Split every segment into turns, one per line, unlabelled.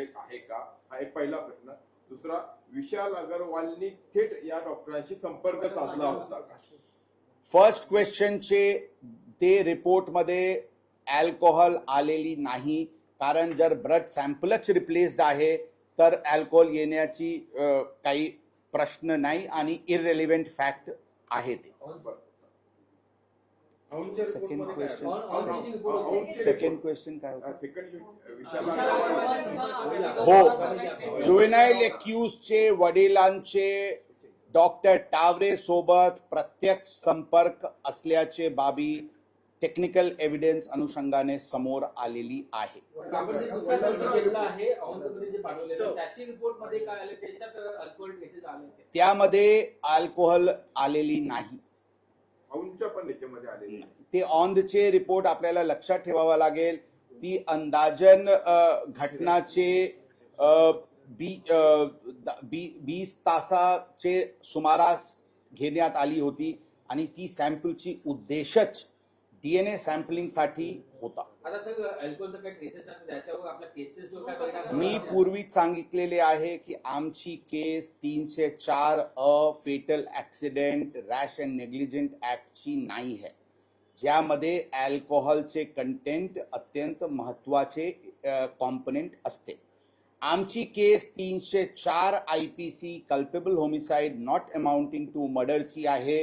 उल्लेख आहे का? हा एक पहिला प्रश्न. दुसरा विशाल अगरवालनी थेट या डॉक्टरांशी संपर्क साधला होता. का
फर्स्ट क्वेश्चनचे ते रिपोर्टमध्ये अल्कोहोल आलेली नाही. कारण जर ब्लड सॅम्पलच रिप्लेस्ड आहे तर अल्कोहोल येण्याची काही प्रश्न नाही आणि इररेलिव्हेंट फॅक्ट आहे ते. सेकंड क्वेश्चन सेकंड क्वेश्चन काय होतं? हो जुवेनाईल एक्युजचे वडिलांचे डॉक्टर टावरे सोबत प्रत्यक्ष संपर्क असल्याचे बाबी टेक्निकल एव्हिडन्स अनुषंगाने समोर आलेली आहे.
आपण जे दुसरा संशय घेतला आहे. अहमदमध्ये जे पाठवलेलं त्याची रिपोर्टमध्ये काय आले? त्याच्यात अल्कोहोल केसेस आले होते.
त्यामध्ये अल्कोहोल आलेली नाही.
औंधच्या पण याच्यामध्ये आलेली आहे.
ते ऑनचे रिपोर्ट आपल्याला लक्षात ठेवावा लागेल ती अंदाजन घटनाचे द- वीस तासाचे सुमारास घेण्यात आली होती आणि ती सॅम्पलची उद्देशच डीएनए सॅम्पलिंगसाठी होता.
केसेस जो काय परिणाम
मी? पूर्वीच सांगितलेले आहे की आमची केस तीनशे चार A fatal accident rash and negligent ऍक्टची नाही आहे. ज्यामध्ये अल्कोहोलचे कंटेंट अत्यंत महत्त्वाचे कॉम्पोनेंट असते. आमची केस तीनशे चार I P C culpable homicide not amounting to मर्डरची आहे.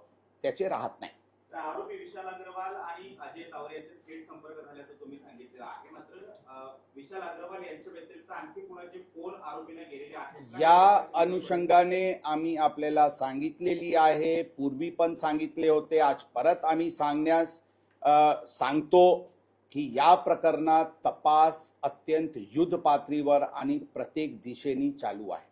त्याचे राहत नाही.
आरोपी विशाल अग्रवाल आणि अजय तावरे यांचे थेट संपर्क झाल्याचं तुम्ही सांगितलेलं आहे. मात्र विशाल अग्रवाल यांच्या व्यतिरिक्त आणखी कोणाचे फोन आरोपीने गेलेले आहेत?
या अनुषंगाने आम्ही आपल्याला सांगितलेली आहे. पूर्वी पण सांगितले होते. आज परत आम्ही सांगण्यास सांगतो की या प्रकरणात तपास अत्यंत युद्ध पातळीवर आणि प्रत्येक दिशेने चालू आहे.